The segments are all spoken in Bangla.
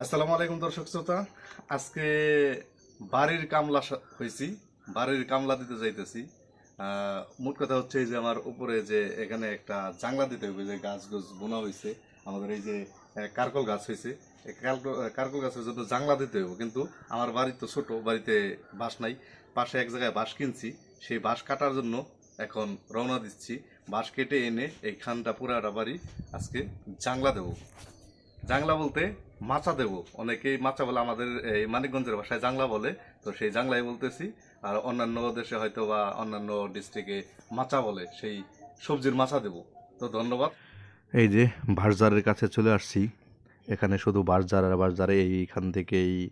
আসসালামু আলাইকুম দর্শক শ্রোতা। আজকে বাড়ির কামলা হয়েছি বাড়ির কামলা দিতে যাইতেছি। মোট কথা হচ্ছে এই যে আমার উপরে যে এখানে একটা জাংলা দিতে হবে যে গাছ গাছ বোনা হয়েছে আমাদের এই যে কারকল গাছ হয়েছে কারকল- গাছের জন্য জাংলা দিতে হবে কিন্তু আমার বাড়ি তো ছোট, বাড়িতে বাঁশ নাই, পাশে এক জায়গায় বাঁশ কিনছি, সেই বাঁশ কাটার জন্য এখন রওনা দিচ্ছি। বাঁশ কেটে এনে এই খানটা পুরাটা বাড়ি আজকে জাংলা দেবো। জাংলা বলতে মাচা দেব। অনেকেই মাচা বলে আমাদের এই মানিকগঞ্জের ভাষায় জাংলা বলে, তো সেই জাংলাই বলতেছি। আর অন্যান্য দেশে হয়তো বা অন্যান্য ডিস্ট্রিক্টে মাচা বলে, সেই সবজির মাচা দেব। তো ধন্যবাদ। এই যে বাঁশজারের কাছে চলে আসছি। এখানে শুধু বাঁশজার আর বাঁশজারে এইখান থেকেই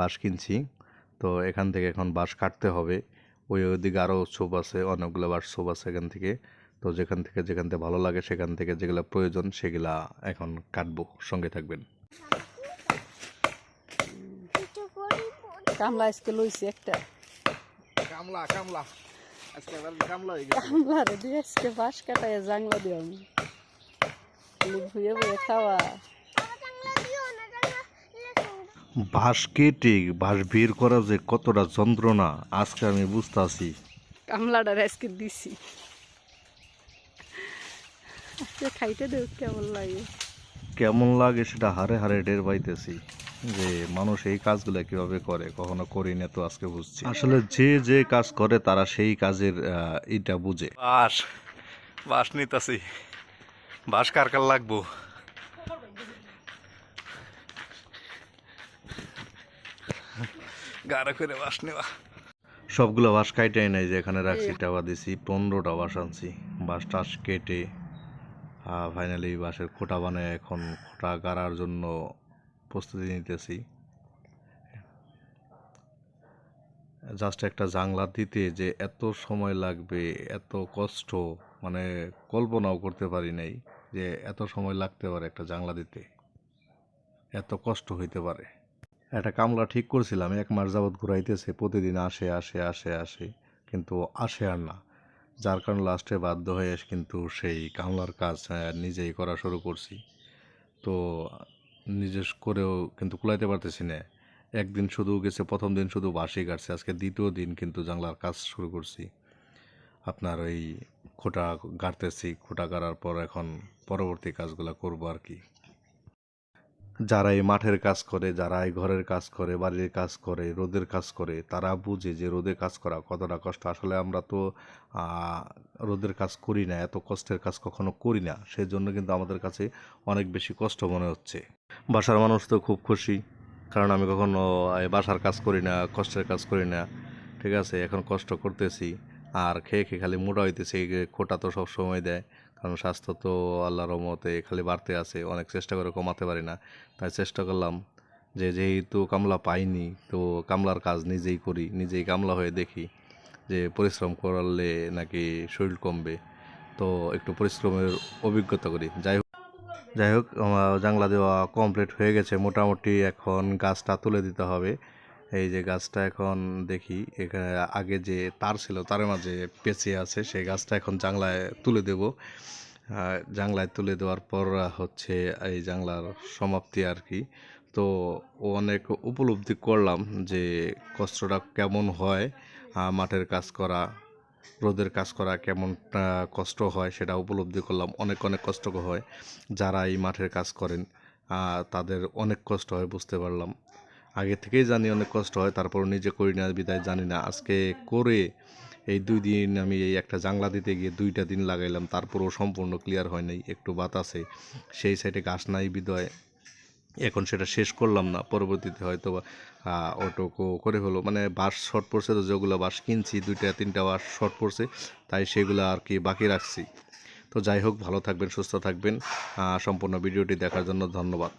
বাঁশ কিনছি। তো এখান থেকে এখন বাঁশ কাটতে হবে। ওই ওদিকে আরও ছোপ আছে, অনেকগুলো বাঁশ ছোপ আছে এখান থেকে। তো যেখান থেকে যেখান থেকে ভালো লাগে সেখান থেকে যেগুলো প্রয়োজন সেগুলা এখন কাটবো। সঙ্গে থাকবেন। কামলা আজকে লইছি একটা। কামলা কামলা। আজকে এবার কামলা হয়ে গেছে। কামলা রে দিয়ে আজকে বাঁশ কাটায় জাংলা দিয়ে আমি। ভুয়ে ভুয়ে খাওয়া। বাঁশ কেটে বাঁশ বের করা যে কতটা যন্ত্রণা আজকে আমি বুঝতে আছি কামলাটার আজকে দিছি। আজকে খাইতে দেব কেমন লাগে? কেমন লাগে সেটা হারে হারে টের পাইতেছি। যে মানুষ এই কাজগুলো কীভাবে করে কখনো করি না তো আজকে বুঝছি। আসলে যে যে কাজ করে তারা সেই কাজের আহ, ইটা বুঝে। বাস বাস নিতেছি। বাস কার কার লাগবো? গাড়া করে বাস নেওয়া। সবগুলো বাঁশ কাইটাই নাই যে এখানে রাখছি টাকা দিছি পনেরোটা বাঁশ আনছি। বাঁশ টাস কেটে ফাইনালি বাঁশের খোটা বানায় এখন খোটা গাড়ার জন্য প্রস্তুতি নিতেছি। জাস্ট একটা জাংলা দিতে যে এত সময় লাগবে, এত কষ্ট মানে কল্পনাও করতে পারি নাই যে এত সময় লাগতে পারে একটা জাংলা দিতে। এত কষ্ট হইতে পারে। একটা কামলা ঠিক করছিলাম, এক মাস যাবৎ ঘুরাইতেছে, প্রতিদিন আসে আসে আসে আসে, কিন্তু আসে আর না। যার কারণে লাস্টে বাধ্য হয়ে কিন্তু সেই কামলার কাজ নিজেই করা শুরু করছি। তো নিজে করেও কিন্তু কুলাইতে পারতেছি না। একদিন শুধু গেছে, প্রথম দিন শুধু বাসি কাটছে আজকে দ্বিতীয় দিন কিন্তু জানলার কাজ শুরু করছি। আপনার ওই খোটা গাড়তেছি, খোটা গাড়ার পর এখন পরবর্তী কাজগুলো করব আর কি। যারা এই মাঠের কাজ করে যারা এই ঘরের কাজ করে, বাড়ির কাজ করে, রোদের কাজ করে, তারা বুঝে যে রোদে কাজ করা কতটা কষ্ট। আসলে আমরা তো রোদের কাজ করি না, এত কষ্টের কাজ কখনো করি না। সেই জন্য কিন্তু আমাদের কাছে অনেক বেশি কষ্ট মনে হচ্ছে। বাসার মানুষ তো খুব খুশি, কারণ আমি কখনো বাসার কাজ করি না, কষ্টের কাজ করি না, ঠিক আছে, এখন কষ্ট করতেছি, আর খেয়ে খেয়ে খালি মোটা হইতেছে খোটা তো সব সময় দেয়, কারণ স্বাস্থ্য তো আল্লাহর রহমতে খালি বাড়তে আছে, অনেক চেষ্টা করে কমাতে পারি না, তাই চেষ্টা করলাম যে যেহেতু কামলা পাইনি, তো কামলার কাজ নিজেই করি, নিজেই কামলা হয়ে দেখি যে পরিশ্রম করলে নাকি শরীর কমবে, তো একটু পরিশ্রমের অভিজ্ঞতা করি, যাই যাই হোক জাংলা দেওয়া কমপ্লিট হয়ে গেছে। মোটামুটি এখন গাছটা তুলে দিতে হবে। এই যে গাছটা এখন দেখি এখানে আগে যে তার ছিল তারের মাঝে পেঁচিয়ে আছে, সেই গাছটা এখন জাংলায় তুলে দেব। জাংলায় তুলে দেওয়ার পর হচ্ছে এই জাংলার সমাপ্তি আর কি। তো অনেক উপলব্ধি করলাম যে কষ্টটা কেমন হয় মাঠের কাজ করা রোদের কাজ করা কেমন কষ্ট হয় সেটা উপলব্ধি করলাম। অনেক অনেক কষ্ট হয় যারা এই মাঠের কাজ করেন তাদের অনেক কষ্ট হয় বুঝতে পারলাম। আগে থেকেই জানি অনেক কষ্ট হয়, তারপর নিজে করি না, বিদায় জানি না। আজকে করে এই দুই দিন আমি এই একটা জাংলা দিতে গিয়ে দুইটা দিন লাগাইলাম, তারপরও সম্পূর্ণ ক্লিয়ার হয় নাই, একটু বাতাসে। সেই সাইডে গাছ নাই, বিদয়। এখন সেটা শেষ করলাম না, পরবর্তীতে হয়তো ওটুকু করে হলো। মানে বাস শর্ট পড়ছে তো, যেগুলো বাস কিনছি, দুইটা, তিনটা বাস শর্ট পড়ছে, তাই সেগুলো আর কি বাকি রাখছি। তো যাই হোক, ভালো থাকবেন, সুস্থ থাকবেন। সম্পূর্ণ ভিডিওটি দেখার জন্য ধন্যবাদ।